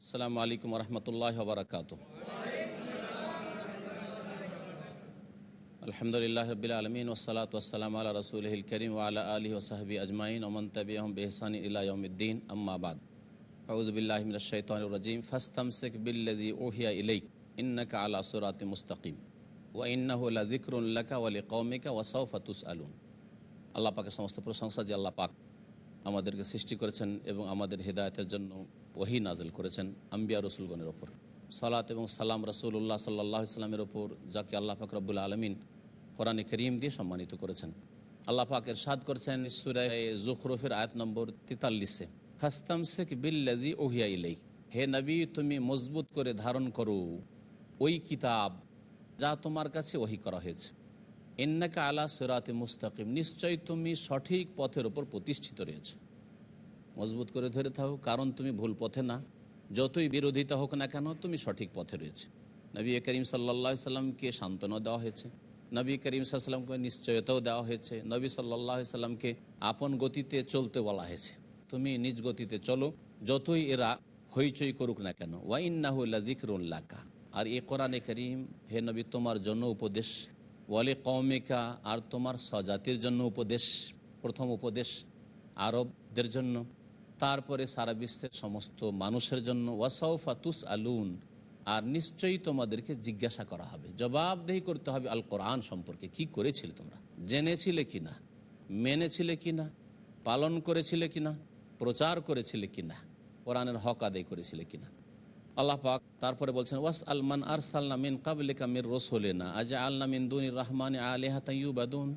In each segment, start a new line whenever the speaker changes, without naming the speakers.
আসসালামু আলাইকুম রহমতুল্লাহ বারকাত আলহামদুলিল্লাহ রবিল আলমিন ওসালাত ওসালাম আল্লাহ রসুল করিম আলা আলী ওসাহবি আজমাইন ওমন তবিহম বেহসানি ইলাউদ্দিন আম্মাবাদ আউজবিল্লাহমিনশৈতানরজিম ফাস্তামসেক বিল্লাজি ওহিয়া ইলেক ইন্নাকা আলা সুরাত মুস্তাকিম। ওয়া ইন্নাহুল্লা জিক্রুল্লাকা ওয়ালি কৌমিকা ওয়াসাউফাতুস আলুন আল্লাহ পাকের সমস্ত প্রশংসা যে আল্লাহ পাক আমাদেরকে সৃষ্টি করেছেন এবং আমাদের হেদায়তের জন্য ওহি নাজেল করেছেন আম্বিয়া রসুলগণের ওপর। সালাত এবং সালাম রসুল্লাহ সাল্লাহ ইসলামের ওপর যাকে আল্লাহ পাক রব্বুল আলমিন কোরআনে করিম দিয়ে সম্মানিত করেছেন। আল্লাহ পাক এরশাদ করেছেন সুরায় জুখরফের আয়াত নম্বর তেতাল্লিশে। ফাস্তাম শেখ বিল্লাজি ওহিয়া ইলেই হে নবী, তুমি মজবুত করে ধারণ করো ওই কিতাব যা তোমার কাছে ওহি করা হয়েছে। ইন্নাকা আলা সুরাতে মুস্তাকিম। নিশ্চয়ই তুমি সঠিক পথের ওপর প্রতিষ্ঠিত রয়েছে। মজবুত করে ধরে থাকো, কারণ তুমি ভুল পথে না। যতই বিরোধিতা হোক না কেন, তুমি সঠিক পথে রয়েছে। নবী করিম সাল্লা সাল্লামকে সান্ত্বনা দেওয়া হয়েছে। নবী করিম সাল্লামকে নিশ্চয়তাও দেওয়া হয়েছে। নবী সাল্লাহ সাল্লামকে আপন গতিতে চলতে বলা হয়েছে। তুমি নিজ গতিতে চলো, যতই এরা হইচই করুক না কেন। ওয়াইন্নাহুল্লা জিকরুল্লাকা আর এ কোরআনে করিম, হে নবী, তোমার জন্য উপদেশ। ওয়ালে কৌমিকা আর তোমার স্বজাতির জন্য উপদেশ। প্রথম উপদেশ আরবদের জন্য। তারপরে সারা বিশ্বের সমস্ত মানুষের জন্য ওয়াসাউফা তুস আলুন আর নিশ্চয়ই তোমাদেরকে জিজ্ঞাসা করা হবে, জবাবদেহি করতে হবে আল কোরআন সম্পর্কে, কি করেছিলে তোমরা? জেনেছিলে কি না মেনেছিলে কি না পালন করেছিলে কি না প্রচার করেছিলে কি না কোরআনের হক আদায় করেছিলে কি না আল্লাহ পাক তারপরে বলছেন ওয়াস আলমান আর সাল্লা মিন কাবলিকা মির রসোলেনা আজ আল্লা মিন দুনি রহমান আলেহা তাইবাদুন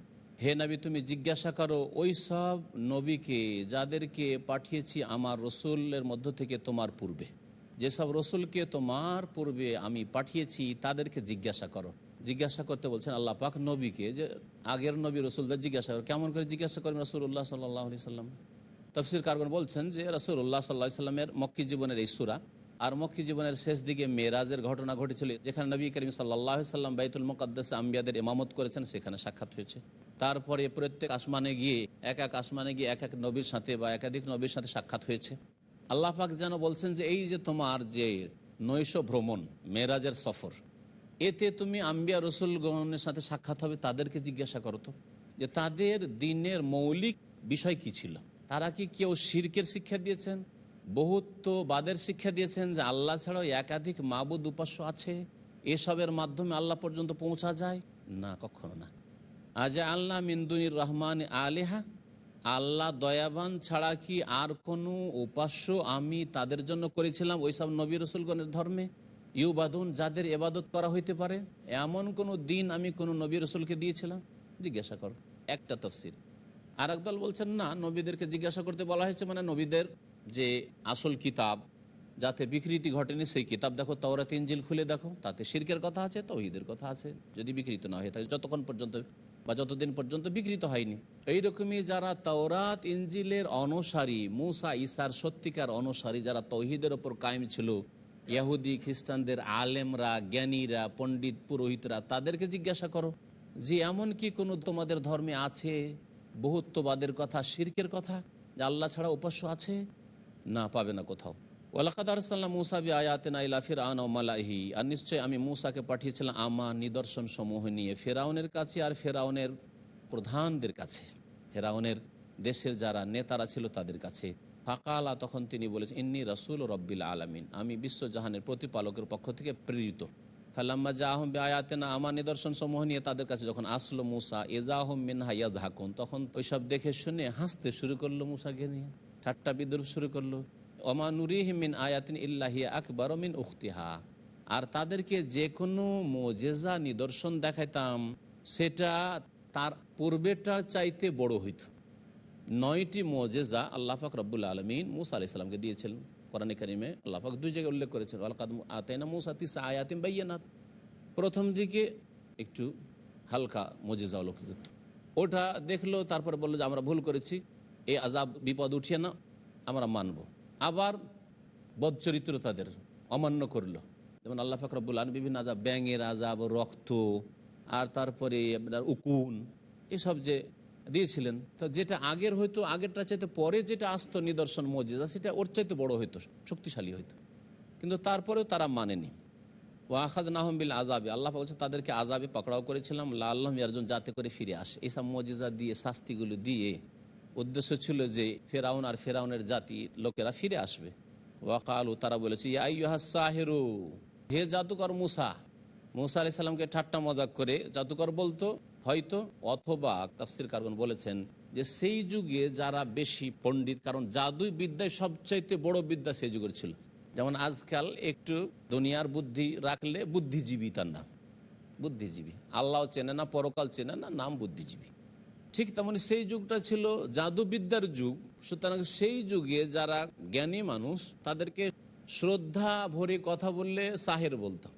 হে নবী, তুমি জিজ্ঞাসা করো, ওই সব নবীকে যাদেরকে পাঠিয়েছি আমার রসুলের মধ্য থেকে তোমার পূর্বে। যেসব রসুলকে তোমার পূর্বে আমি পাঠিয়েছি, তাদেরকে জিজ্ঞাসা করো। জিজ্ঞাসা করতে বলছেন, আল্লাহ পাক নবীকে, যে আগের নবী রসুলদের জিজ্ঞাসা করো। কেমন করে জিজ্ঞাসা করেন রসুল্লাহ সাল্লাহ আলি সাল্লাম? তফসির কারগন বলছেন যে রসুল্লাহ সাল্লাহ সাল্লামের মক্কি জীবনের এই সুরা আর মক্কি জীবনের শেষ দিকে মেয়েরাজের ঘটনা ঘটেছিল। যেখানে নবী করিম সাল্লাহ সাল্লাম বাইতুল মুকদ্দাস আম্বিয়াদের ইমামত করেছেন, সেখানে সাক্ষাৎ হয়েছে। তারপরে প্রত্যেক আসমানে গিয়ে, এক এক আসমানে গিয়ে এক এক নবীর সাথে বা একাধিক নবীর সাথে সাক্ষাৎ হয়েছে। আল্লাহ পাক যেন বলছেন যে এই যে তোমার যে নৈশ ভ্রমণ মেরাজের সফর, এতে তুমি আম্বিয়া রসুলগণের সাথে সাক্ষাৎ হবে, তাদেরকে জিজ্ঞাসা করো তো, যে তাদের দিনের মৌলিক বিষয় কি ছিল? তারা কি কেউ শির্কের শিক্ষা দিয়েছেন? বহুত্ববাদের শিক্ষা দিয়েছেন যে আল্লাহ ছাড়াও একাধিক মাবুদ উপাস্য আছে? এসবের মাধ্যমে আল্লাহ পর্যন্ত পৌঁছা যায়? না, কখনো না। আজ আল্লাহ মিন্দুনির রহমান আলেহা, আল্লাহ দয়াবান ছাড়া কি আর কোনো উপাস্য আমি তাদের জন্য করেছিলাম? ওইসব নবী রসুলগণের ধর্মে ইউবাদুন, যাদের এবাদত করা হইতে পারে, এমন কোনো দিন আমি কোনো নবী রসুলকে দিয়েছিলাম? জিজ্ঞাসা করো। একটা তফসিল। আর একদল বলছেন, না, নবীদেরকে জিজ্ঞাসা করতে বলা হয়েছে মানে নবীদের যে আসল কিতাব, যাতে বিকৃতি ঘটেনি, সেই কিতাব দেখো, তাওরাত তিনজিল খুলে দেখো, তাতে শির্কের কথা আছে তো তৌহিদের কথা আছে। যদি বিকৃত না হয়ে থাকে যতক্ষণ পর্যন্ত বা যতদিন পর্যন্ত বিকৃত হয়নি। এইরকমই যারা তাওরাত ইঞ্জিলের অনুসারী, মুসা ইসার সত্যিকার অনুসারী, যারা তৌহিদের ওপর কায়েম ছিল ইয়াহুদি খ্রিস্টানদের আলেমরা, জ্ঞানীরা, পণ্ডিত, পুরোহিতরা, তাদেরকে জিজ্ঞাসা করো যে, এমন কি কোনো তোমাদের ধর্মে আছে বহুত্ববাদের কথা, শির্কের কথা, যে আল্লাহ ছাড়া উপাস্য আছে? না, পাবে না কোথাও। ওয়ালাকাদ আরসাল্লাম মুসা বি আয়াতেন আইলা ফিরাউন ও মালাহি আর নিশ্চয় আমি মুসাকে পাঠিয়েছিলাম আমা নিদর্শন সমূহ নিয়ে, ফেরাউনের কাছে আর ফেরাউনের প্রধানদের কাছে। ফেরাউনের দেশের যারা নেতারা ছিল তাদের কাছে। ফাকালা তখন তিনি বলেছেন, ইন্নি রসুল রব্বিল আলমিন। আমি বিশ্বজাহানের প্রতিপালকের পক্ষ থেকে প্রেরিত। ফালাম্মা জাহম বে আয়াতেনা আমার নিদর্শন সমূহ নিয়ে তাদের কাছে যখন আসলো মুসা এজাহম মিনহা ইয়াজ হাকুন তখন ওইসব দেখে শুনে হাসতে শুরু করল মুসাকে নিয়ে। ঠাট্টা বিদ্রুপ শুরু করল। অমানুরিহিমিন আয়াতিন ইল্লাহিয়া আকবর মিন উখতিহা। আর তাদেরকে যে কোনো মোজেজা নিদর্শন দেখাইতাম, সেটা তার পূর্বেটার চাইতে বড় হইত। নয়টি মোজেজা আল্লাহাক রব্বুল আলমিন মুসা আলি সাল্লামকে দিয়েছিলেন। কোরআন করিমে আল্লাহাক দুই জায়গায় উল্লেখ করেছেন আলকাদ আতেনা মুসা তিসা আয়াতিম বাইয়ানাত। প্রথম দিকে একটু হালকা মোজেজা অলৌকিক ওটা দেখল, তারপরে বলল যে, আমরা ভুল করেছি এই আজাব বিপদ উঠিয়ে না আমরা মানব। আবার বদচরিত্র তাদের অমান্য করল। যেমন আল্লাহ ফাকরবুল আন বিভিন্ন আজাব ব্যাঙের আজাব রক্ত, আর তারপরে আপনার উকুন, এসব যে দিয়েছিলেন, তো যেটা আগের হয়তো আগেরটা চাইতে পরে যেটা আসতো নিদর্শন মজিজা, সেটা ওর চাইতে বড় হইতো, শক্তিশালী হইতো। কিন্তু তারপরেও তারা মানেনি। ওয়াখাজ নাহমবিল আজাবে আল্লাহ বলছে, তাদেরকে আজাবে পকড়াও করেছিলাম লা আল্লাহ ইয়ারজন, যাতে করে ফিরে আসে। এইসব মজিজা দিয়ে, শাস্তিগুলো দিয়ে উদ্দেশ্য ছিল যে ফেরাউন আর ফেরাউনের জাতি লোকেরা ফিরে আসবে। ওয়াকালু, তারা বলেছে সাহেরু, হে জাদুকর মুসা। মুসা আলি সাল্লামকে ঠাট্টা মজাক করে জাদুকর বলতো, হয়তো অথবা তাফসির কারণ বলেছেন যে সেই যুগে যারা বেশি পণ্ডিত, কারণ জাদুই বিদ্যায় সবচাইতে বড় বিদ্যা সেই যুগের ছিল। যেমন আজকাল একটু দুনিয়ার বুদ্ধি রাখলে বুদ্ধিজীবী তার নাম। বুদ্ধিজীবী। আল্লাহ চেনে না, পরকাল চেনে না, নাম বুদ্ধিজীবী। ঠিক তেমনি সেই যুগটা ছিল জাদুবিদ্যার যুগ। সুতরাং সেই যুগে যারা জ্ঞানী মানুষ, তাদেরকে শ্রদ্ধা ভরে কথা বললে সাহের বলতাম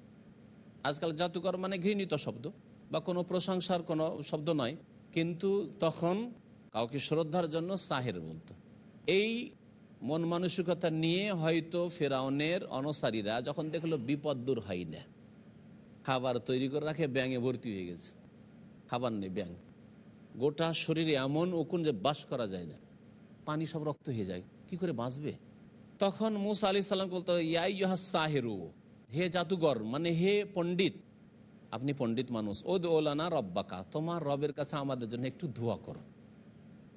আজকাল জাদুকর মানে ঘৃণিত শব্দ বা কোনো প্রশংসার কোনো শব্দ নয়। কিন্তু তখন কাউকে শ্রদ্ধার জন্য সাহের বলতো। এই মন মানসিকতা নিয়ে হয়তো ফেরাউনের অনসারীরা যখন দেখল বিপদ দূর হয় না, খাবার তৈরি করে রাখে, ব্যাঙে ভর্তি হয়ে গেছে। খাবার নেই ব্যাঙ। গোটা শরীরে এমন উকুন যে বাস করা যায় না। পানি সব রক্ত হয়ে যায়। কি করে বাঁচবে? তখন মুসা আলি সাল্লাম বলতো ইয়াই ইহা সাহেরু, হে জাদুঘর মানে হে পণ্ডিত, আপনি পণ্ডিত মানুষ ও ওলানা রব্বাকা, তোমার রবের কাছে আমাদের জন্য একটু ধোয়া করো।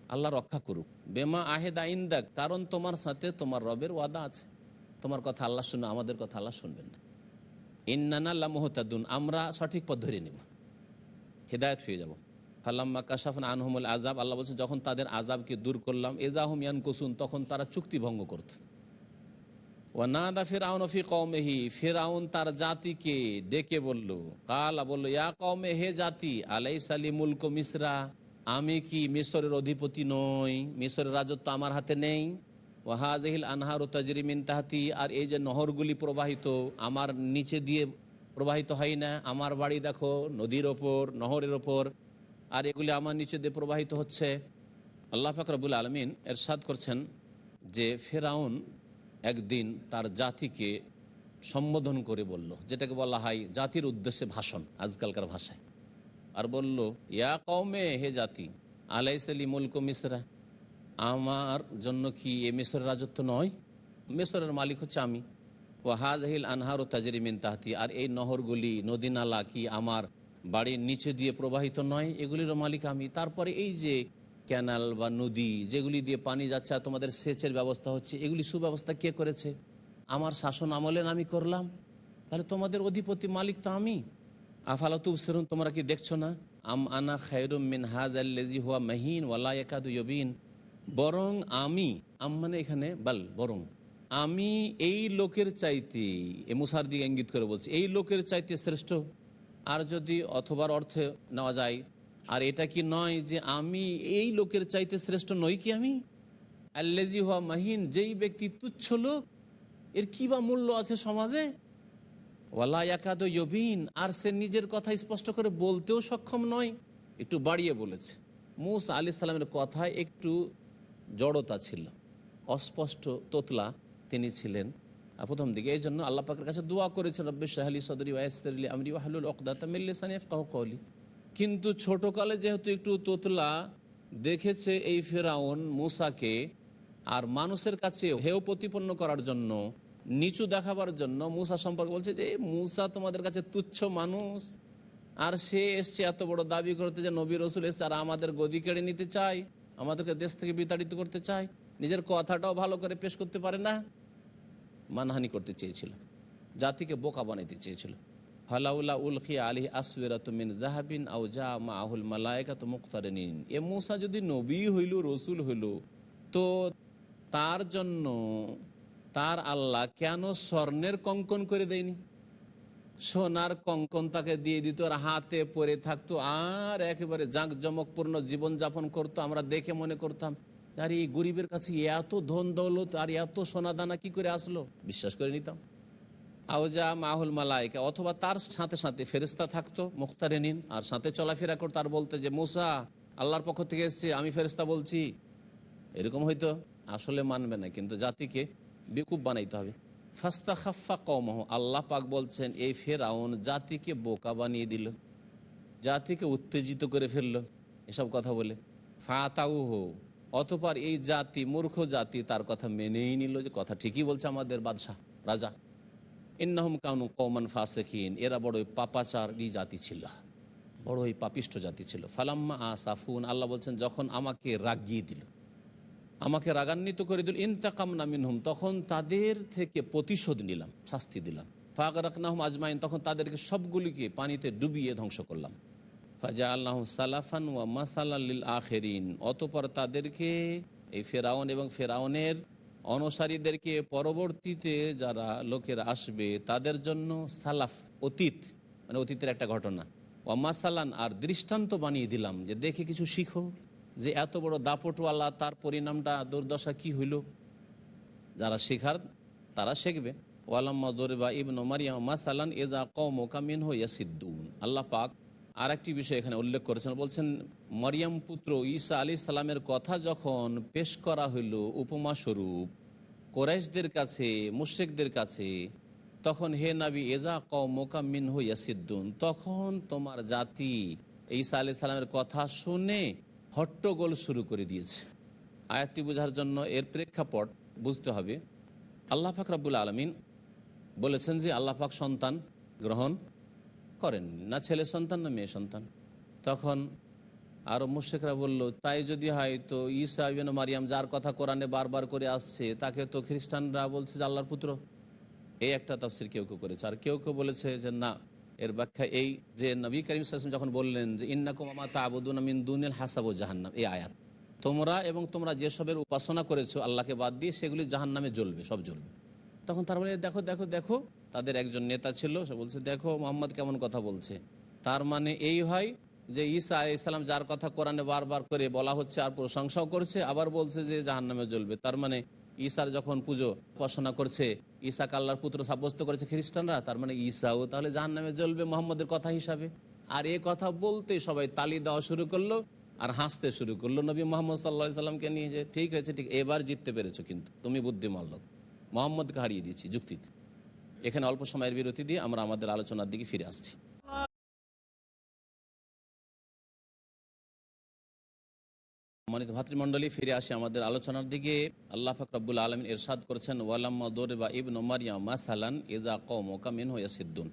আল্লাহ রক্ষা করুক। বেমা আহেদ আইন্দাক কারণ তোমার সাথে তোমার রবের ওয়াদা আছে। তোমার কথা আল্লাহ শুনে, আমাদের কথা আল্লাহ শুনবেন না। ইন্নানা আল্লাহ মোহতাদুন আমরা সঠিক পথ ধরে নেব। হেদায়ত হয়ে যাব। ফাল্লাম্মা কাশাফন আনহমুল আজাব আল্লাহ বলছে যখন তাদের আজাবকে দূর করলাম এজাহম ইয়ান কুসুন তখন তারা চুক্তি ভঙ্গ করত। ও না নাদা ফেরাউন ফি কৌমেহি ফেরাউন তার জাতিকে ডেকে বলল, কালা বলল, ইয়া কৌমে হে জাতি আলাই সালি মুলক মিশ্রা আমি কি মিশরের অধিপতি নই মিশরের রাজত্ব আমার হাতে নেই? ও ওয়াহাজহিল আনহার ও তাজরিমিন তাহাতি আর এই যে নহরগুলি প্রবাহিত, আমার নিচে দিয়ে প্রবাহিত হয় না, আমার বাড়ি দেখো, নদীর ওপর, নহরের ওপর। আর এগুলি আমার নিচে দিয়ে প্রবাহিত হচ্ছে। আল্লাহ ফাকরাবুল আলমিন এরশাদ করছেন যে ফেরাউন একদিন তার জাতিকে সম্বোধন করে বলল, যেটাকে বলা হয় জাতির উদ্দেশ্যে ভাষণ আজকালকার ভাষায়। আর বলল, ইয়া কৌমে হে জাতি আলাইসালি মুলক মিসরা, আমার জন্য কি এ মিশরের রাজত্ব নয়? মিশরের মালিক হচ্ছে আমি। ও হাজহিল আনহার ও তাজরিমিন তাহতি, আর এই নহরগুলি, নদী নালা কি আমার বাড়ির নিচে দিয়ে প্রবাহিত নয়, এগুলিরও মালিক আমি। তারপরে এই যে ক্যানাল বা নদী, যেগুলি দিয়ে পানি যাচ্ছে আর তোমাদের সেচের ব্যবস্থা হচ্ছে, এগুলি সুব্যবস্থা কে করেছে? আমার শাসন আমলে আমি করলাম। তাহলে তোমাদের অধিপতি মালিক তো আমি। আফালাতু সেরুন, তোমরা কি দেখছ না? আম আনা খায়রুম মিন হাজ আল্লেজি হুয়া মাহিন ওয়ালা একাদু ইয়বিন। বরং আমি, আম মানে এখানে বাল, বরং। আমি এই লোকের চাইতে, এ মুসার দিকে ইঙ্গিত করে বলছি, এই লোকের চাইতে শ্রেষ্ঠ। আর যদি অথবার অর্থে নেওয়া যায়, আর এটা কি নয় যে আমি এই লোকের চাইতে শ্রেষ্ঠ নই কি আমি? আল্লেজি হওয়া মাহিন, যেই ব্যক্তি তুচ্ছ লোক, এর কি বা মূল্য আছে সমাজে? ওয়ালা একাদ ইয়বিন আর সে নিজের কথা স্পষ্ট করে বলতেও সক্ষম নয়। একটু বাড়িয়ে বলেছে। মুসা আলি সাল্লামের কথায় একটু জড়তা ছিল। অস্পষ্ট, তোতলা তিনি ছিলেন। প্রথম দিকে এই জন্য আল্লাহ পাকের কাছে দোয়া করেছেন, রব্বে শাহালি সদরি ওয়াইসলি আমরি ওয়াহলুল অকদাতা মিল্লিসানিফ কাহ কৌলি কিন্তু ছোটকালে যেহেতু একটু তোতলা দেখেছে এই ফেরাউন মুসাকে আর মানুষের কাছে হেও প্রতিপন্ন করার জন্য, নিচু দেখাবার জন্য মুসা সম্পর্কে বলছে যে মুসা তোমাদের কাছে তুচ্ছ মানুষ। আর সে এসছে এত বড় দাবি করতে যে নবী রসুল এসছে আর আমাদের গদি কেড়ে নিতে চাই আমাদেরকে দেশ থেকে বিতাড়িত করতে চায়। নিজের কথাটাও ভালো করে পেশ করতে পারে না। মানহানি করতে চেয়েছিল। জাতিকে বোকা বানাইতে চেয়েছিল। ফালাউলা উলখি আলী আসবিরাতমিন জাহাবিন আউ জা মাহুল মালায়কা তো মুক্তারিন এ মূসা যদি নবী হইল, রসুল হইল, তো তার জন্য তার আল্লাহ কেন স্বর্ণের কঙ্কন করে দেয়নি? সোনার কঙ্কন তাকে দিয়ে দিত আর হাতে পরে থাকতো আর একেবারে জাঁকজমকপূর্ণ জীবনযাপন করতো, আমরা দেখে মনে করতাম। আর এই গরিবের কাছে এত ধন দৌলত আর এত সোনা দানা কি করে আসলো? বিশ্বাস করে নিতাম। আওজা মাহুল মালাইকা অথবা তার সাথে সাথে ফেরিস্তা থাকতো, মুখতারে নিন, আর সাথে চলাফেরা করতো, আর বলতে যে, মোসা, আল্লাহর পক্ষ থেকে এসছে, আমি ফেরিস্তা বলছি। এরকম হয়তো আসলে মানবে না, কিন্তু জাতিকে বেকুব বানাইতে হবে। ফাস্তা খাফা কমহ আল্লাহ পাক বলছেন, এই ফেরাউন জাতিকে বোকা বানিয়ে দিল, জাতিকে উত্তেজিত করে ফেলল। এসব কথা বলে। ফাতাউ হো অতপর এই জাতি, মূর্খ জাতি তার কথা মেনেই নিল যে কথা ঠিকই বলছে আমাদের বাদশাহ, রাজা। ইন্নাহম কানু কৌমান ফাসেখিন এরা বড়ই পাপাচারী জাতি ছিল, বড়ই পাপিষ্ট জাতি ছিল। ফালাম্মা আসাফুন, আল্লাহ বলছেন, যখন আমাকে রাগিয়ে দিল, আমাকে রাগান্বিত করে দিল ইন্তাকাম নামিনহুম তখন তাদের থেকে প্রতিশোধ নিলাম, শাস্তি দিলাম। ফাগ রাখনাহম আজমাইন, তখন তাদেরকে সবগুলিকে পানিতে ডুবিয়ে ধ্বংস করলাম। ফাজা আল্লাহ সালাফান ওয়া মাসাল্লিল আখেরিন অতপর তাদেরকে, এই ফেরাউন এবং ফেরাউনের অনুসারীদেরকে পরবর্তীতে যারা লোকেরা আসবে, তাদের জন্য সালাফ, অতীত মানে অতীতের একটা ঘটনা। ওয়ামাসালান, আর দৃষ্টান্ত বানিয়ে দিলাম যে দেখে কিছু শিখো, যে এত বড় দাপটওয়ালা, তার পরিণামটা, দুর্দশা কি হইল? যারা শেখার, তারা শিখবে। ওয়ালাম্মা দোরেবা ইবন মারিয়া মাসালান এজা কৌমকা মিন ইয়াসিদ্দুন। আল্লাহ পাক আর একটি বিষয় এখানে উল্লেখ করেছেন। বলছেন, মরিয়াম পুত্র ঈসা আলী সালামের কথা যখন পেশ করা হইল উপমা স্বরূপ কোরাইশদের কাছে, মুশ্রিকদের কাছে, তখন হে নাবি, এজা ক কৌমকা মিন ইয়াসিদ্দুন, তখন তোমার জাতি ঈসা আলি সালামের কথা শুনে হট্টগোল শুরু করে দিয়েছে। আয়াতটি বোঝার জন্য এর প্রেক্ষাপট বুঝতে হবে। আল্লাহ পাক রাব্বুল আলমিন বলেছেন যে, আল্লাহ পাক সন্তান গ্রহণ করেন, না ছেলে সন্তান, না মেয়ে সন্তান। তখন আরও মুশেকরা বলল, তাই যদি হয় তো ঈসা ইবেন মারিয়াম, যার কথা কোরআনে বারবার করে আসছে, তাকে তো খ্রিস্টানরা বলছে যে আল্লাহর পুত্র। এই একটা তফসির কেউ কেউ করেছে। আর কেউ কেউ বলেছে যে, না, এর ব্যাখ্যা এই যে নবী করিম সাসম যখন বললেন যে, ইন্নাকুম আমা তাবুদুন মিন দুনিল হাসাব জাহান্নাম এই আয়াত। তোমরা এবং তোমরা যেসবের উপাসনা করেছ আল্লাহকে বাদ দিয়ে, সেগুলি জাহান্নামে জ্বলবে, সব জ্বলবে। তখন তার বলে, দেখো দেখো দেখো তাদের একজন নেতা ছিল, সে বলছে, দেখো, মোহাম্মদ কেমন কথা বলছে। তার মানে এই হয় যে ঈসা ইসলাম যার কথা কোরআনে বারবার করে বলা হচ্ছে আর প্রশংসাও করছে, আবার বলছে যে জাহান্নামে জ্বলবে। তার মানে ঈশার যখন পুজো উপাসনা করছে, ঈসাকে আল্লাহর পুত্র সাব্যস্ত করেছে খ্রিস্টানরা, তার মানে ঈসাও তাহলে জাহান্নামে জ্বলবে মোহাম্মদের কথা হিসাবে। আর এ কথা বলতে সবাই তালি দেওয়া শুরু করল আর হাসতে শুরু করল নবী মোহাম্মদ সাল্লাহ সাল্লামকে নিয়ে যে, ঠিক আছে ঠিক, এবার জিততে পেরেছ কিন্তু, তুমি বুদ্ধিমান লোক। মোহাম্মদকে হারিয়ে দিয়েছি যুক্তিতে এখানে অল্প সময়ের বিরতি দিয়ে আমরা আমাদের আলোচনার দিকে ফিরে আসছি। সম্মানিত ভাতৃমণ্ডলী, ফিরে আসি আমাদের আলোচনার দিকে। আল্লাহ ফাকরাবুল আলমিন এরশাদ করেছেন, ওয়ালাম্মা দোর বা ইবন মারিয়াম মাসালান ইজা কৌমকা মিন সিদ্দুন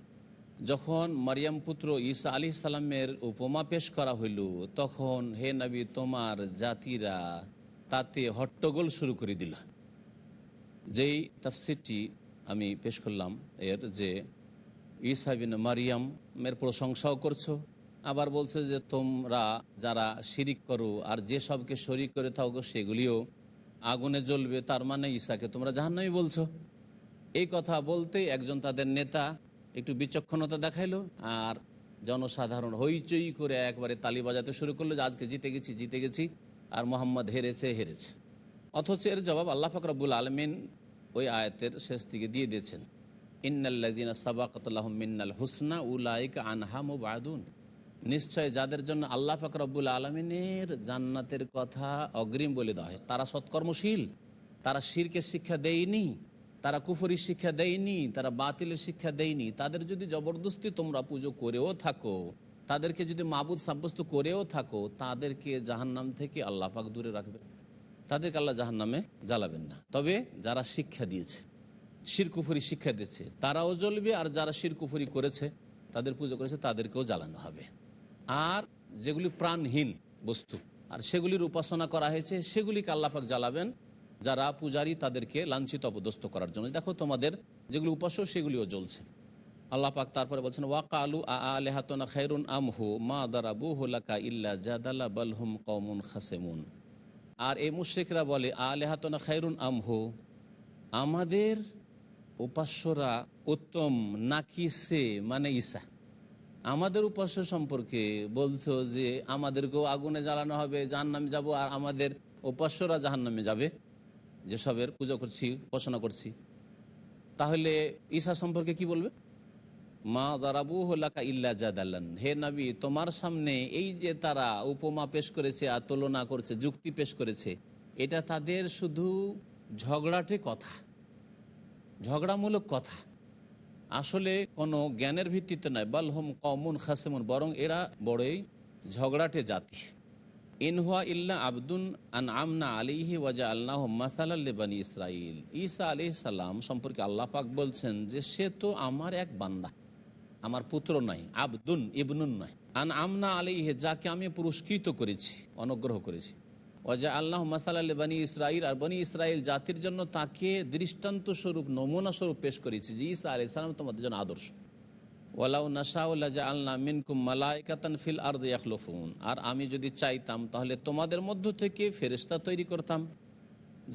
যখন মারিয়াম পুত্র ঈসা আলি সালামের উপমা পেশ করা হইল, তখন হে নবী, তোমার জাতিরা তাতে হট্টগোল শুরু করে দিল। যেই তাফসিরটি আমি পেশ করলাম এর যে ঈসা বিন মারিয়ামের প্রশংসাও করছ। আবার বলছে যে, তোমরা যারা শিরিক করো আর যে সবকে শরিক করে থাকো সেগুলিও আগুনে জ্বলবে, তার মানে ঈশাকে তোমরা জাহান্নামি বলছো। এই কথা বলতে একজন তাদের নেতা একটু বিচক্ষণতা দেখাইলো আর জনসাধারণ হইচই করে একবারে তালি বাজাতে শুরু করল যে, আজকে জিতে গেছি জিতে গেছি। আর মোহাম্মদ হেরেছে হেরেছে। অথচ এর জবাব আল্লাহ ফাকরাবুল আলমিন ওই আয়াতের শেষ দিকে দিয়ে দিয়েছেন ইন্নাল্লাজিনা সাবাকতাল্লাহ মিন্নাল হুসনা, উলাইক আনহা মুবাদুন নিশ্চয় যাদের জন্য আল্লাহ ফাকরাবুল আলমিনের জান্নাতের কথা অগ্রিম বলে দেওয়া হয় তারা সৎকর্মশীল, তারা শিরকে শিক্ষা দেয়নি, তারা কুফরির শিক্ষা দেয়নি, তারা বাতিলের শিক্ষা দেয়নি। তাদের যদি জবরদস্তি তোমরা পুজো করেও থাকো, তাদেরকে যদি মাবুদ সাব্যস্ত করেও থাকো, তাদেরকে জাহান্নাম থেকে আল্লাহ পাক দূরে রাখবে তাদেরকে আল্লাহ জাহান নামে জ্বালাবেন না। তবে যারা শিক্ষা দিয়েছে, শিরকুফুরি শিক্ষা দিচ্ছে তারাও জ্বলবে, আর যারা শিরকুফুরি করেছে, তাদের পুজো করেছে, তাদেরকেও জ্বালানো হবে। আর যেগুলি প্রাণহীন বস্তু, আর সেগুলির উপাসনা করা হয়েছে, সেগুলিকে আল্লাপাক জ্বালাবেন, যারা পূজারী, তাদেরকে লাঞ্ছিত, অপদস্থ করার জন্য। দেখো তোমাদের যেগুলি উপাস্য, সেগুলিও জ্বলছে। আল্লাহ পাক তারপরে বলছেন ওয়াকা আলু আলেহাতনা খাইরুন আমহু মা দারাবু হুলাকা ইল্লা জাদালা বালহুম কৌমুন খাসেমুন। আর এই মুশ্রিকরা বলে, আলেহাতনা খাইরুন আমহু আমাদের উপাস্যরা উত্তম, নাকি সে মানে ঈসা? আমাদের উপাস্য সম্পর্কে বলছো যে, আমাদেরকেও আগুনে জ্বালানো হবে, জাহান্নামে যাব। আর আমাদের উপাস্যরা জাহান্নামে যাবে, যেসবের পুজো করছি, উপাসনা করছি। তাহলে ঈশা সম্পর্কে কি বলবে? মা দারাবু হলাকা ইল্লা জাদাল্লান হে নবী, তোমার সামনে এই যে তারা উপমা পেশ করেছে আর তুলনা করছে, যুক্তি পেশ করেছে, এটা তাদের শুধু ঝগড়াটে কথা, ঝগড়ামূলক কথা। আসলে কোনো জ্ঞানের ভিত্তিতে নয় বালহম কমন খাসেমন, বরং এরা বড়ই ঝগড়াটে জাতি। ইনহুয়া ইল্লা আবদুন আন আমনা আলিহি ওয়াজা আল্লাহ মাসালাল্লেবানি ইসরাইল ঈসা আলি সাল্লাম সম্পর্কে আল্লাহ পাক বলছেন যে সে তো আমার এক বান্দা। আমার পুত্র নয়, আবদুন ইবনুন নয়। আন আমনা আলিহে যাকে আমি পুরস্কৃত করেছি, অনুগ্রহ করেছি। ওয়াজা আল্লাহ মাসাল বানী ইসরাইল আর বনি ইসরাইল জাতির জন্য তাকে দৃষ্টান্ত স্বরূপ, নমুনা স্বরূপ পেশ করেছি যে ঈসা আলি সালাম তোমাদের জন্য আদর্শ। ওয়ালাউ নাসাউল্লা জা আল্লাহ মিনকুম মালাইকাতান ফিল আর ইয়াখলফুন। আর আমি যদি চাইতাম, তাহলে তোমাদের মধ্য থেকে ফেরিস্তা তৈরি করতাম,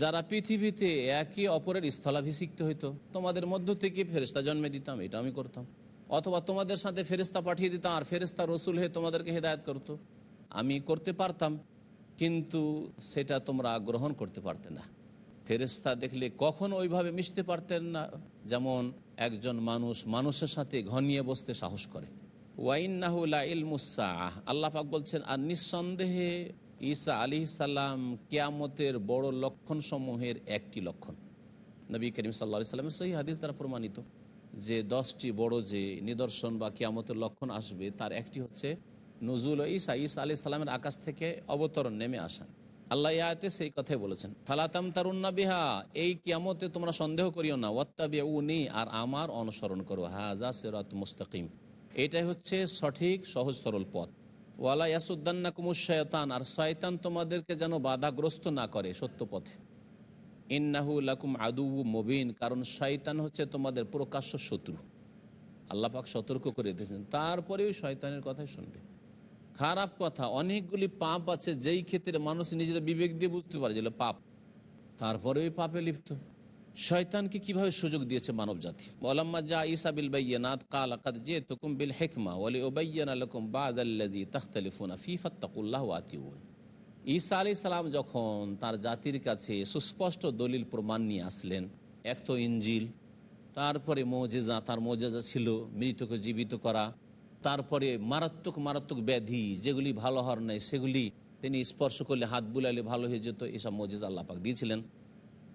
যারা পৃথিবীতে একে অপরের স্থলাভিষিক্ত হইতো। তোমাদের মধ্য থেকে ফেরিস্তা জন্মে দিতাম, এটা আমি করতাম। অথবা তোমাদের সাথে ফেরিস্তা পাঠিয়ে দিতাম আর ফেরিস্তা রসুল হয়ে তোমাদেরকে হেদায়ত করতো। আমি করতে পারতাম, কিন্তু সেটা তোমরা গ্রহণ করতে পারতে না। ফেরেস্তা দেখলে কখনো ওইভাবে মিশতে পারতেন না, যেমন একজন মানুষ মানুষের সাথে ঘনিয়ে বসতে সাহস করে। ওয়াইন্নাহুল্লা ইলমুসাহ আল্লাহ পাক বলছেন, আর নিঃসন্দেহে ঈসা আলি সাল্লাম কিয়ামতের বড় লক্ষণসমূহের একটি লক্ষণ। নবী করিম সাল্লা সাল্লামের সহি হাদিস দ্বারা প্রমাণিত। যে দশটি বড় যে নিদর্শন বা কিয়ামতের লক্ষণ আসবে, তার একটি হচ্ছে নজুল ঈসা। ঈসা আলি সাল্লামের আকাশ থেকে অবতরণ নেমে আসা। আল্লাহ ইয়াতে সেই কথাই বলেছেন ফালাতাম তারুন্না বিহা এই কিয়ামতে তোমরা সন্দেহ করিও না ওয়াত্তাবি উনি আর আমার অনুসরণ করো হাজা সেরাত মুস্তাকিম এটাই হচ্ছে সঠিক, সহজ, সরল পথ। ওয়ালা ইয়াসুদ্দান্না কুমুর শয়তান আর শয়তান তোমাদেরকে যেন বাধাগ্রস্ত না করে সত্য পথে। ইন্নাহু লাকুম আদু মবিন, কারণ শয়তান হচ্ছে তোমাদের প্রকাশ্য শত্রু। আল্লাহ পাক সতর্ক করে দিয়েছেন। তারপরে ওই শয়তানের কথাই শুনবে। খারাপ কথা, অনেকগুলি পাপ আছে, যেই ক্ষেত্রে মানুষ নিজেরা বিবেক দিয়ে বুঝতে পারে যেগুলো পাপ। তারপরে ওই পাপে লিপ্ত। শয়তানকে কীভাবে সুযোগ দিয়েছে মানব জাতি? ওলাম্মা যা ইসা বিল বাইয়ানাত কাল আকাদ যে তুকুম বিল হেকমা, ওয়ালি ওবাইয়ান আলকুম বাদ আল্লাজি তাখতালিফুনা ফি ফাত্তাকুল্লাহ আতিউন। ঈসা আলি সালাম যখন তার জাতির কাছে সুস্পষ্ট দলিল প্রমাণ নিয়ে আসলেন, এক তো ইঞ্জিল তারপরে মজেজা, তার মজেজা ছিল মৃতকে জীবিত করা, তারপরে মারাত্মক মারাত্মক ব্যাধি, যেগুলি ভালো হওয়ার নাই, সেগুলি তিনি স্পর্শ করলে হাত বুলালে ভালো হয়ে যেত, এসব মজেজা আল্লাপাক দিয়েছিলেন।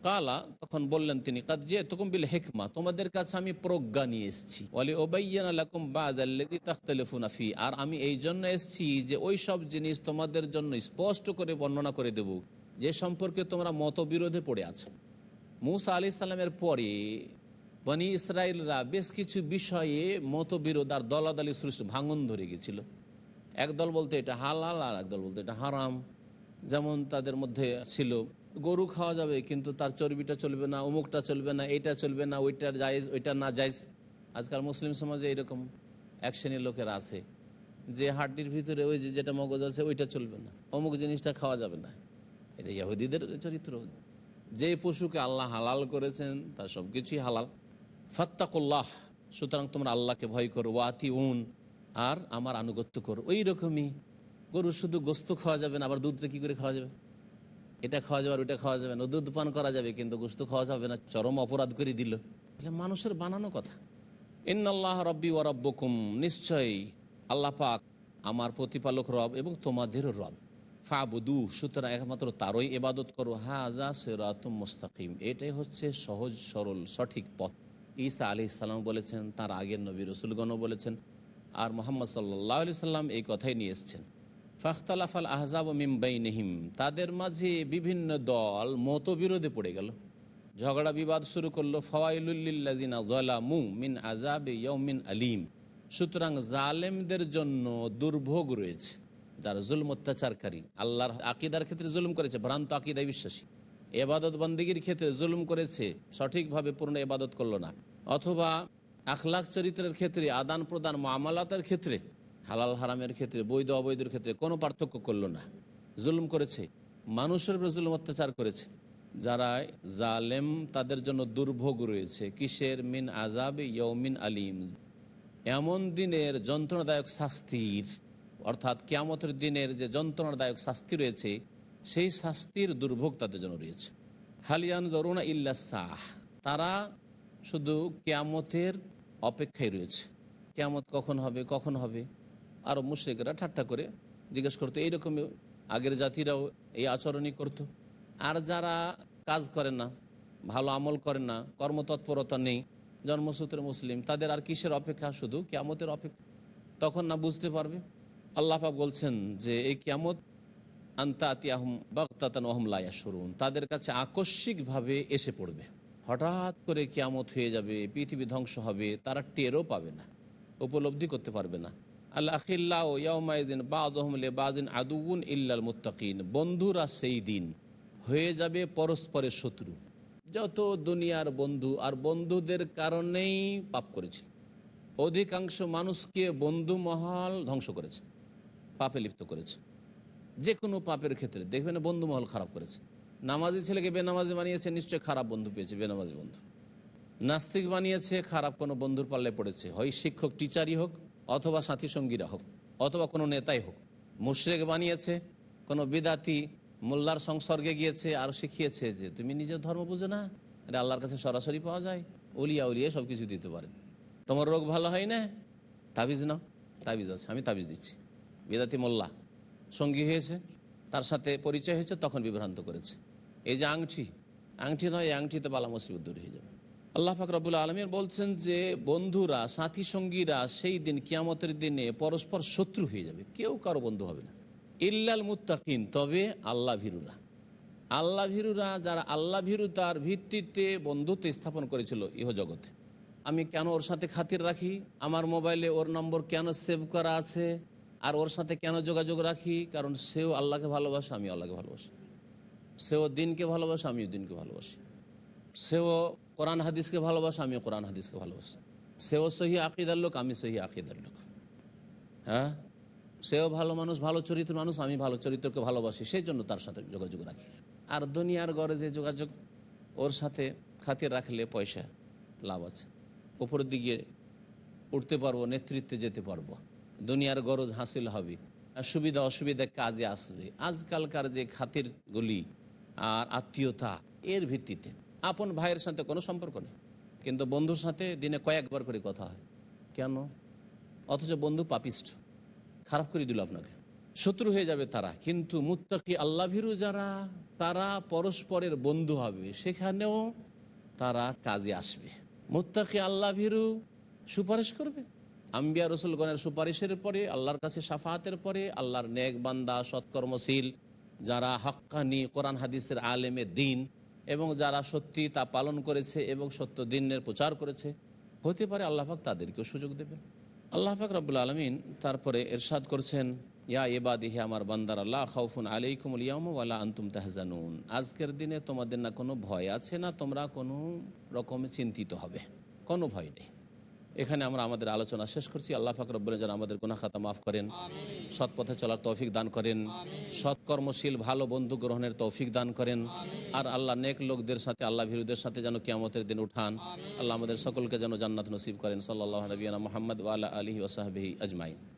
কালা, তখন বললেন তিনি, কাদ যে তকুম বিল হেকমা, তোমাদের কাছে আমি প্রজ্ঞা নিয়ে এসেছি। বলে ওবাইয়ান আলাকুম বাদি তাখতালিফুনাফি আর আমি এই জন্য এসেছি যে ওই সব জিনিস তোমাদের জন্য স্পষ্ট করে বর্ণনা করে দেব, যে সম্পর্কে তোমরা মতবিরোধে পড়ে আছো। মুসা আলি সাল্লামের পরে বনি ইসরায়েলরা বেশ কিছু বিষয়ে মতবিরোধ আর দলাদলি সৃষ্টি, ভাঙন ধরে গেছিল। একদল বলতে এটা হালাল আর একদল বলতে এটা হারাম। যেমন তাদের মধ্যে ছিল গরু খাওয়া যাবে, কিন্তু তার চর্বিটা চলবে না, অমুকটা চলবে না, এইটা চলবে না, ওইটার জায়জ, ওইটা না যাইজ আজকাল মুসলিম সমাজে এরকম এক শ্রেণির লোকেরা আছে, যে হাড্ডির ভিতরে ওই যে যেটা মগজ আছে ওইটা চলবে না, অমুক জিনিসটা খাওয়া যাবে না। এটা ইয়াহুদিদের চরিত্র। যে পশুকে আল্লাহ হালাল করেছেন, তার সব কিছুই হালাল। ফাত্তাকুল্লাহ, সুতরাং তোমরা আল্লাহকে ভয় করো ওয়াতি উন আর আমার আনুগত্য করো। ওই রকমই গরু শুধু গোস্ত খাওয়া যাবে না, আবার দুধটা কী করে খাওয়া যাবে? এটা খাওয়া যাবে আর ওইটা খাওয়া যাবে না। দুধ পান করা যাবে, কিন্তু গোস্ত খাওয়া যাবে না, চরম অপরাধ করে দিল। এটা মানুষের বানানো কথা। ইন্নাল্লাহ রব্বি ও রব্বকুম, নিশ্চয়ই আল্লাহ পাক আমার প্রতিপালক রব এবং তোমাদেরও রব। ফাবুদু, সুতরাং একমাত্র তারই এবাদত করো। হাজা সেরাতুম মুস্তাকিম, এটাই হচ্ছে সহজ, সরল, সঠিক পথ। ঈসা আলি ইসাল্লাম বলেছেন, তার আগের নবী রসুলগণও বলেছেন, আর মোহাম্মদ সাল্লাহ আলি সাল্লাম এই কথাই নিয়ে এসছেন। ফাখতালাফ আল আহজাব মিমবাইনহিম তাদের মাঝে বিভিন্ন দল মতবিরোধে পড়ে গেল। ঝগড়া বিবাদ শুরু করল ফওয়াইলুল্লিল্লাদিনা জলামু মিন আজাব ইয়মিন আলিম। সুতরাং জালেমদের জন্য দুর্ভোগ রয়েছে। যারা জুলম অত্যাচারকারী, আল্লাহর আকিদার ক্ষেত্রে জুলুম করেছে, ভ্রান্ত আকিদায় বিশ্বাসী। এবাদত বন্দীগীর ক্ষেত্রে জুলুম করেছে, সঠিকভাবে পূর্ণ এবাদত করল না। অথবা আখলাখ চরিত্রের ক্ষেত্রে আদান প্রদান মামালাতের ক্ষেত্রে হালাল হারামের ক্ষেত্রে, বৈধ অবৈধের ক্ষেত্রে কোনো পার্থক্য করল না। জুলুম করেছে। মানুষের উপরে জুলুম অত্যাচার করেছে। যারা জালেম, তাদের জন্য দুর্ভোগ রয়েছে। কিসের? মিন আজাব ইয়মিন আলিম। এমন দিনের যন্ত্রণাদায়ক শাস্তির, অর্থাৎ কেয়ামতের দিনের যে যন্ত্রণাদায়ক শাস্তি রয়েছে, সেই শাস্তির দুর্ভোগ তাদের জন্য রয়েছে। হালিয়ান দরুনা ইল্লা সাহ। তারা শুধু কেয়ামতের অপেক্ষায় রয়েছে। কেয়ামত কখন হবে কখন হবে? আরও মুশ্রিকরা ঠাট্টা করে জিজ্ঞেস করতো এইরকম আগের জাতিরাও এই আচরণই করত? আর যারা কাজ করে না, ভালো আমল করে না, কর্মতৎপরতা নেই, জন্মসূত্রে মুসলিম, তাদের আর কিসের অপেক্ষা? শুধু কেয়ামতের অপেক্ষা। তখন না বুঝতে পারবে? আল্লাহাক বলছেন যে এই কেয়ামত আন্তাতি আহম বাগতাতান ওহম লায়া সরুন তাদের কাছে আকস্মিকভাবে এসে পড়বে। হঠাৎ করে কেয়ামত হয়ে যাবে, পৃথিবী ধ্বংস হবে, তারা টেরও পাবে না, উপলব্ধি করতে পারবে না। আদুউন ইল্লাল মুত্তাকিন। বন্ধুরা সেই দিন হয়ে যাবে পরস্পরের শত্রু। যত দুনিয়ার বন্ধু আর বন্ধুদের কারণেই পাপ করেছে। অধিকাংশ মানুষকে বন্ধু মহল ধ্বংস করেছে, পাপে লিপ্ত করেছে। যে কোনো পাপের ক্ষেত্রে দেখবেন বন্ধু মহল খারাপ করেছে। নামাজি ছেলেকে বেনামাজি বানিয়েছে নিশ্চয় খারাপ বন্ধু পেয়েছে বেনামাজি বন্ধু। নাস্তিক বানিয়েছে, খারাপ কোনো বন্ধুর পাল্লে পড়েছে। হয় শিক্ষক, টিচারই হোক অথবা সাথী সঙ্গীরা হোক, অথবা কোনো নেতাই হোক। মুশরেক বানিয়েছে, কোনো বিদাতি মোল্লার সংসর্গে গিয়েছে আর শিখিয়েছে যে তুমি নিজের ধর্ম বুঝে না, এটা আল্লাহর কাছে সরাসরি পাওয়া যায় উলিয়া উলিয়া সব কিছু দিতে পারেন তোমার রোগ ভালো হয় না? তাবিজ নাও, তাবিজ আছে, আমি তাবিজ দিচ্ছি। বিদাতি মোল্লা সঙ্গী হয়েছে, তার সাথে পরিচয় হয়েছে, তখন বিভ্রান্ত করেছে। এই যে আংটি আংটি নয়, এই আংটিতে বালা মুসিবত দূর হয়ে যাবে। আল্লাহ ফাকরাবুল আলমীর বলছেন যে বন্ধুরা, সাথী সঙ্গীরা সেই দিন কিয়ামতের দিনে পরস্পর শত্রু হয়ে যাবে। কেউ কারও বন্ধু হবে না। ইল্লাল মুত্তাকিন, তবে আল্লাহ ভীরুরা আল্লাহ ভীরুরা যারা আল্লাহ ভীরুতার ভিত্তিতে বন্ধুত্ব স্থাপন করেছিল ইহ জগতে আমি কেন ওর সাথে খাতির রাখি? আমার মোবাইলে ওর নম্বর কেন সেভ করা আছে? আর ওর সাথে কেন যোগাযোগ রাখি? কারণ সেও আল্লাহকে ভালোবাসে আমি আল্লাহকে ভালোবাসি। সেও দিনকে ভালোবাসে, আমিও দিনকে ভালোবাসি। সেও কোরআন হাদিসকে ভালোবাসে, আমিও কোরআন হাদিসকে ভালোবাসি। সেও সহি আকিদার লোক, আমি সহি আকিদার লোক। হ্যাঁ? সেও ভালো মানুষ, ভালো চরিত্র মানুষ, আমি ভালো চরিত্রকে ভালোবাসি, সেই জন্য তার সাথে যোগাযোগ রাখি। আর দুনিয়ার গড়ে যে যোগাযোগ, ওর সাথে খাতির রাখলে পয়সা লাভ আছে। উপরের দিকে উঠতে পারব, নেতৃত্বে যেতে পারব। দুনিয়ার গরজ হাসিল হবে। সুবিধা অসুবিধা কাজে আসবে। আজকালকার যে খাতিরগুলি আর আত্মীয়তা, এর ভিত্তিতে আপন ভাইয়ের সাথে কোনো সম্পর্ক নেই। কিন্তু বন্ধুর সাথে দিনে কয়েকবার করে কথা হয়। কেন? অথচ বন্ধু পাপিষ্ঠ খারাপ করে দিল আপনাকে। শত্রু হয়ে যাবে তারা। কিন্তু মুত্তাকি আল্লাহ ভীরু যারা, তারা পরস্পরের বন্ধু হবে। সেখানেও তারা কাজে আসবে। মুত্তাকি আল্লাহ ভীরু সুপারিশ করবে। আম্বিয়া রসুলগণের সুপারিশের পরে, আল্লাহর কাছে সাফাতের পরে, আল্লাহর নেক বান্দা, সৎকর্মশীল, যারা হক্কানি কোরআন হাদিসের আলেমে দিন এবং যারা সত্যি তা পালন করেছে এবং সত্য দিনের প্রচার করেছে, হতে পারে আল্লাহাক তাদেরকেও সুযোগ দেবেন। আল্লাহ পাক রব্বুল আলমিন তারপরে এরশাদ করছেন, ইয়া এবাদিহে আমার বান্দার আল্লাহ খাউফুন আলাইকুম ইয়ামওয়ালা আন্তুম তাহজানুন। আজকের দিনে তোমাদের না কোনো ভয় আছে না তোমরা কোনো রকমে চিন্তিত হবে। কোনো ভয় নেই। এখানে আমরা আমাদের আলোচনা শেষ করছি। আল্লাহ ফাকর বলে যেন আমাদের গুনাখাতা মাফ করেন সৎ পথে চলার তৌফিক দান করেন সৎকর্মশীল ভালো বন্ধু গ্রহণের তৌফিক দান করেন। আর আল্লাহ নেক লোকদের সাথে আল্লাহ ভিরুদের সাথে যেন কিয়ামতের দিন উঠান। আল্লাহ আমাদের সকলকে যেন জান্নাত নসিব করেন। সাল্লাহ নবীনা মোহাম্মদ ওয়ালা আলহি ওসাহাবি আজমাইন।